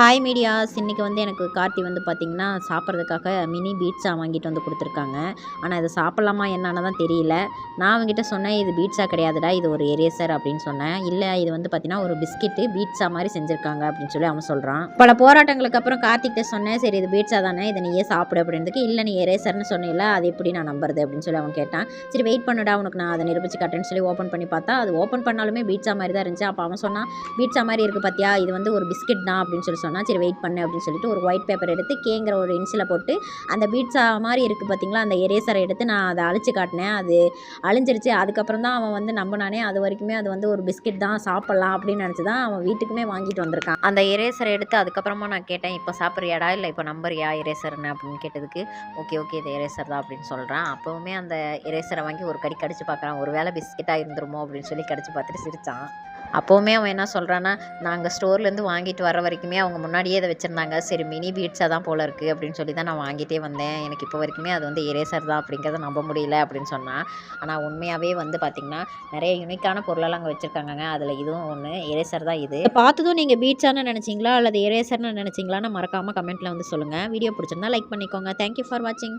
Hi medias இன்றைக்கி வந்து எனக்கு கார்த்தி வந்து பார்த்திங்கன்னா சாப்பிட்றதுக்காக மினி பீட்ஸா வாங்கிட்டு வந்து கொடுத்துருக்காங்க. ஆனால் இதை சாப்பிட்லாமா என்னன்னு தான் தெரியல. நான் அவங்ககிட்ட சொன்னேன் இது பீட்ஸா கிடையாதுடா இது ஒரு எரேசர் அப்படின்னு சொன்னேன். இல்லை இது வந்து பார்த்திங்கன்னா ஒரு பிஸ்கெட்டு பீட்ஸா மாதிரி செஞ்சுருக்காங்க அப்படின்னு சொல்லி அவன் சொல்கிறான் பல போராட்டங்களுக்கு அப்புறம் கார்த்திகிட்ட சொன்னேன் சரி இது பீட்ஸா தானே இதை நீயே சாப்பிடு அப்படின்றதுக்கு. இல்லை நீ எரேசர்னு சொன்னில அது எப்படி நான் நம்புறது அப்படின்னு சொல்லி அவன் கேட்டான். சரி வெயிட் பண்ணுடா உனக்கு நான் அதை நிரூபிச்சு காட்டுறேன்னு சொல்லி ஓப்பன் பண்ணி பார்த்தா அது ஓப்பன் பண்ணாலுமே பீட்ஸா மாதிரி தான் இருந்துச்சு. அப்போ அவன் சொன்னான் பீட்ஸா மாதிரி இருக்குது பார்த்தியா இது வந்து ஒரு பிஸ்கெட் தான் அப்படின்னு சொல்லி சொன்னால் சரி வெயிட் பண்ணு அப்படின்னு சொல்லிட்டு ஒரு ஒயிட் பேப்பர் எடுத்து கேங்கிற ஒரு இன்சில் போட்டு அந்த பீட்ஸா மாதிரி இருக்குது பார்த்தீங்களா அந்த எரேசரை எடுத்து நான் அதை அழிச்சு காட்டினேன். அது அழிஞ்சிருச்சு. அதுக்கப்புறம் தான் அவன் வந்து நம்பினானே அது வரைக்குமே அது வந்து ஒரு பிஸ்கெட் தான் சாப்பிட்லாம் அப்படின்னு நினச்சி தான் அவன் வீட்டுக்குமே வாங்கிட்டு வந்திருக்கான். அந்த எரேசரை எடுத்து அதுக்கப்புறமா நான் கேட்டேன் இப்போ சாப்பிட்றியாடா? இல்லை இப்போ நம்புறியா எரேசர்னு அப்படின்னு கேட்டதுக்கு ஓகே ஓகே இது எரேசர் தான் அப்படின்னு சொல்கிறான் அப்போவுமே அந்த எரேசரை வாங்கி ஒரு கடி கடிச்சு பார்க்குறான் ஒரு வேளை பிஸ்கெட்டாக இருந்துருமோ? அப்படின்னு சொல்லி கடிச்சு பார்த்துட்டு சிரித்தான் அப்போவுமே அவன் என்ன சொல்கிறான்னா நாங்கள் ஸ்டோர்லேருந்து வாங்கிட்டு வர வரைக்குமே அவங்க முன்னாடியே இதை வச்சுருந்தாங்க. சரி மினி பீட்ஸாக தான் போல இருக்குது அப்படின்னு சொல்லி தான் நான் வாங்கிட்டே வந்தேன். எனக்கு இப்போ வரைக்குமே அது வந்து எரேசர் தான் அப்படிங்கிறத நம்ப முடியல அப்படின்னு சொன்னான் ஆனால் உண்மையாகவே வந்து பார்த்திங்கன்னா நிறைய யூனிக்கான பொருளெல்லாம் அங்கே வச்சுருக்காங்கங்க. அதில் இதுவும் ஒன்று எரேசர் தான் இது. பார்த்ததும் நீங்கள் பீட்ஸானு நினச்சிங்களா? அல்லது எரேசர்னு நினச்சிங்களான்னு மறக்காமல் கமெண்ட்டில் வந்து சொல்லுங்கள் வீடியோ பிடிச்சிருந்தா லைக் பண்ணிக்கோங்க. தேங்க்யூ ஃபார் வாட்சிங்